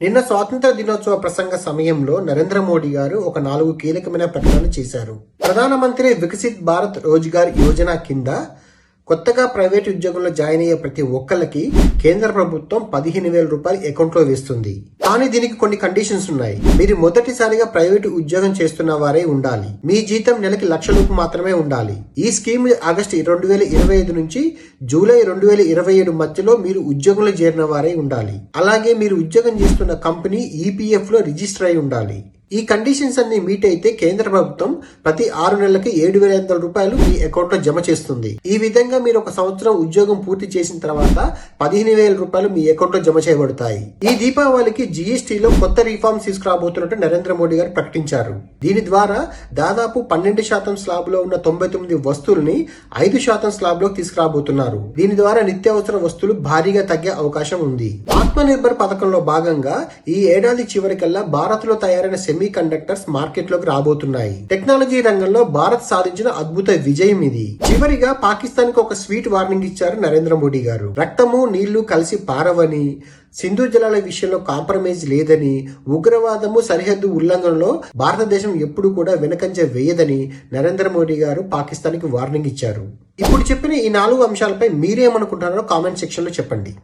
నిన్న స్వాతంత్ర దినోత్సవ ప్రసంగ సమయంలో నరేంద్ర మోడీ గారు ఒక నాలుగు కీలకమైన ప్రకటనలు చేశారు. ప్రధానమంత్రి వికసిత్ భారత్ రోజ్గార్ యోజన కింద కొత్తగా ప్రైవేట్ ఉద్యోగంలో జాయిన్ అయ్యే ప్రతి ఒక్కళ్ళకి కేంద్ర ప్రభుత్వం పదిహేను వేల రూపాయలు అకౌంట్లో వేస్తుంది. కానీ దీనికి కొన్ని కండిషన్స్ ఉన్నాయి. మీరు మొదటిసారిగా ప్రైవేటు ఉద్యోగం చేస్తున్న వారే ఉండాలి. మీ జీతం నెలకి లక్ష రూపు మాత్రమే ఉండాలి. ఈ స్కీమ్ ఆగస్టు రెండు వేల ఇరవై ఐదు నుంచి జూలై రెండు వేల ఇరవై ఏడు మధ్యలో మీరు ఉద్యోగంలో చేరిన వారే ఉండాలి. అలాగే మీరు ఉద్యోగం చేస్తున్న కంపెనీ ఈపీఎఫ్లో రిజిస్టర్ అయి ఉండాలి. ఈ కండిషన్స్ అన్ని మీట్ అయితే కేంద్ర ప్రభుత్వం ప్రతి ఆరు నెలలకి ఏడు వేల ఐదు వందల రూపాయలు మీ అకౌంట్లో జమ చేస్తుంది. ఈ విధంగా మీరు ఒక సంవత్సరం ఉద్యోగం పూర్తి చేసిన తర్వాత పదిహేను వేల రూపాయలు మీ అకౌంట్లో జమ చేయబడతాయి. ఈ దీపావళికి జీఎస్టీలో కొత్త రిఫార్మ్స్ తీసుకురాబోతున్నట్టు నరేంద్ర మోడీ గారు ప్రకటించారు. దీని ద్వారా దాదాపు పన్నెండు శాతం స్లాబ్లో ఉన్న తొంభై తొమ్మిది వస్తువుల్ని ఐదు శాతం స్లాబ్లోకి తీసుకురాబోతున్నారు. దీని ద్వారా నిత్యావసర వస్తువులు భారీగా తగ్గే అవకాశం ఉంది. ఆత్మ నిర్భర్ పథకంలో భాగంగా ఈ ఏడాది చివరికల్లా భారత్లో తయారైన సెమీ కండక్టర్స్ మార్కెట్లోకి రాబోతున్నాయి. టెక్నాలజీ రంగంలో భారత్ సాధించిన అద్భుత విజయం ఇది. చివరిగా పాకిస్తాన్కు ఒక స్వీట్ వార్నింగ్ ఇచ్చారు నరేంద్ర మోడీ గారు. రక్తము నీళ్ళు కలిసి పారవని సింధు జలాల విషయంలో కాంప్రమైజ్ లేదని ఉగ్రవాదము సరిహద్దు ఉల్లంఘనలో భారతదేశం ఎప్పుడు కూడా వెనకంజ వేయదని నరేంద్ర మోడీ గారు పాకిస్తాన్కి వార్నింగ్ ఇచ్చారు. ఇప్పుడు చెప్పిన ఈ నాలుగు అంశాలపై మీరేమనుకుంటున్నారో కామెంట్ సెక్షన్లో చెప్పండి.